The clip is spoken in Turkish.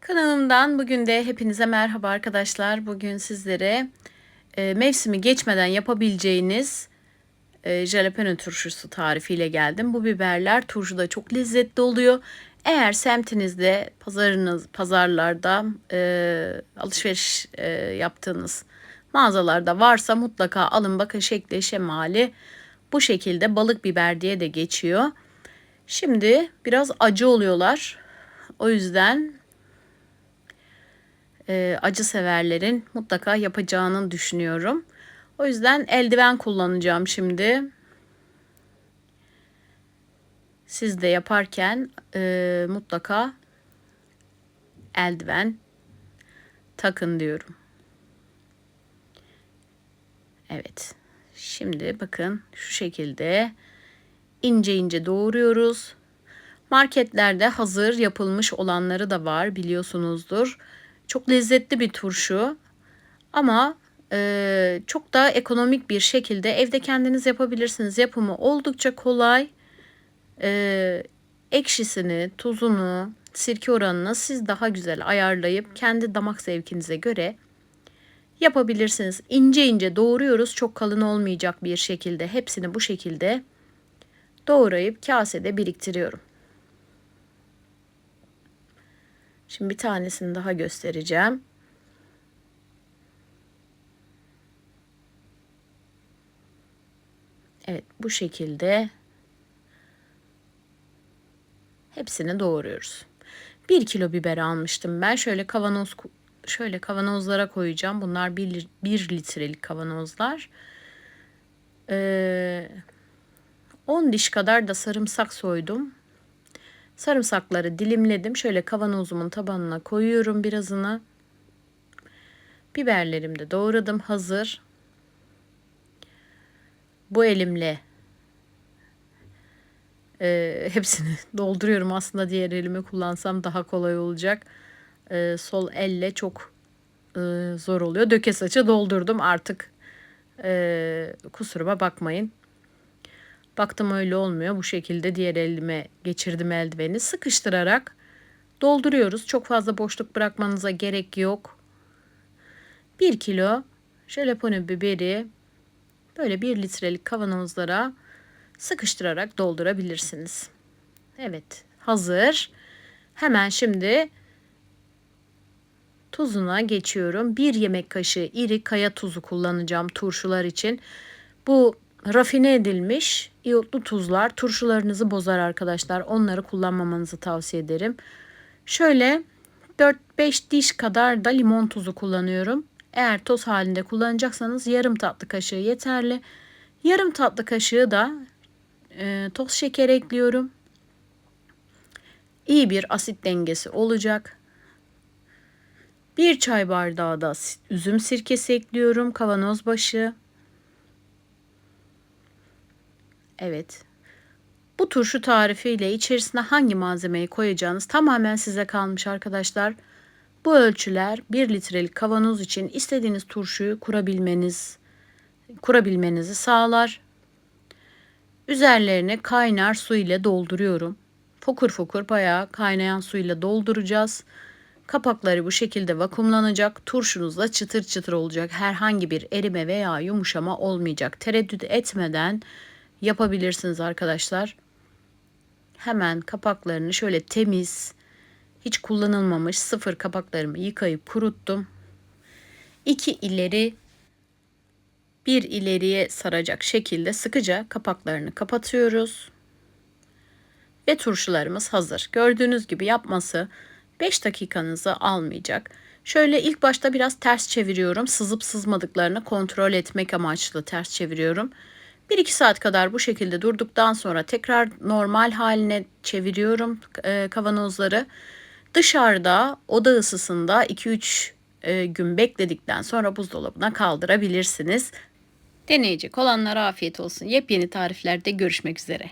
Kanalımdan bugün de hepinize merhaba arkadaşlar. Bugün sizlere e, mevsimi geçmeden yapabileceğiniz e, jalapeno turşusu tarifiyle geldim. Bu biberler turşuda çok lezzetli oluyor. Eğer semtinizde, pazarınız, pazarlarda e, alışveriş e, yaptığınız mağazalarda varsa mutlaka alın. Bakın şekli, şemali bu şekilde balık biber diye de geçiyor. Şimdi biraz acı oluyorlar. O yüzden e, acı severlerin mutlaka yapacağını düşünüyorum. O yüzden eldiven kullanacağım şimdi. Siz de yaparken e, mutlaka eldiven takın diyorum. Evet. Şimdi bakın şu şekilde ince ince doğruyoruz. Marketlerde hazır yapılmış olanları da var biliyorsunuzdur. Çok lezzetli bir turşu ama e, çok daha ekonomik bir şekilde evde kendiniz yapabilirsiniz. Yapımı oldukça kolay. E, ekşisini, tuzunu, sirke oranını siz daha güzel ayarlayıp kendi damak zevkinize göre yapabilirsiniz. İnce ince doğruyoruz. Çok kalın olmayacak bir şekilde hepsini bu şekilde doğrayıp kasede biriktiriyorum. Şimdi bir tanesini daha göstereceğim. Evet bu şekilde hepsini doğruyoruz. 1 kilo biber almıştım ben. Şöyle kavanoz şöyle kavanozlara koyacağım. Bunlar 1, 1 litrelik kavanozlar. Ee, 10 diş kadar da sarımsak soydum. Sarımsakları dilimledim. Şöyle kavanozumun tabanına koyuyorum birazını. Biberlerimi de doğradım hazır. Bu elimle e, hepsini dolduruyorum. Aslında diğer elimi kullansam daha kolay olacak. E, sol elle çok e, zor oluyor. Döke saça doldurdum artık. E, kusuruma bakmayın. Baktım öyle olmuyor. Bu şekilde diğer elime geçirdim eldiveni. Sıkıştırarak dolduruyoruz. Çok fazla boşluk bırakmanıza gerek yok. 1 kilo jalapeno biberi böyle 1 litrelik kavanozlara sıkıştırarak doldurabilirsiniz. Evet hazır. Hemen şimdi tuzuna geçiyorum. 1 yemek kaşığı iri kaya tuzu kullanacağım turşular için. Bu rafine edilmiş iyotlu tuzlar turşularınızı bozar arkadaşlar. Onları kullanmamanızı tavsiye ederim. Şöyle 4-5 diş kadar da limon tuzu kullanıyorum. Eğer toz halinde kullanacaksanız yarım tatlı kaşığı yeterli. Yarım tatlı kaşığı da e, toz şeker ekliyorum. İyi bir asit dengesi olacak. Bir çay bardağı da üzüm sirkesi ekliyorum. Kavanoz başı. Evet. Bu turşu tarifiyle içerisine hangi malzemeyi koyacağınız tamamen size kalmış arkadaşlar. Bu ölçüler 1 litrelik kavanoz için istediğiniz turşuyu kurabilmeniz kurabilmenizi sağlar. Üzerlerine kaynar su ile dolduruyorum. Fokur fokur bayağı kaynayan su ile dolduracağız. Kapakları bu şekilde vakumlanacak. Turşunuz da çıtır çıtır olacak. Herhangi bir erime veya yumuşama olmayacak. Tereddüt etmeden yapabilirsiniz arkadaşlar. Hemen kapaklarını şöyle temiz, hiç kullanılmamış sıfır kapaklarımı yıkayıp kuruttum. İki ileri bir ileriye saracak şekilde sıkıca kapaklarını kapatıyoruz. Ve turşularımız hazır. Gördüğünüz gibi yapması 5 dakikanızı almayacak. Şöyle ilk başta biraz ters çeviriyorum. Sızıp sızmadıklarını kontrol etmek amaçlı ters çeviriyorum. 1-2 saat kadar bu şekilde durduktan sonra tekrar normal haline çeviriyorum e, kavanozları. Dışarıda oda ısısında 2-3 e, gün bekledikten sonra buzdolabına kaldırabilirsiniz. Deneyecek olanlara afiyet olsun. Yepyeni tariflerde görüşmek üzere.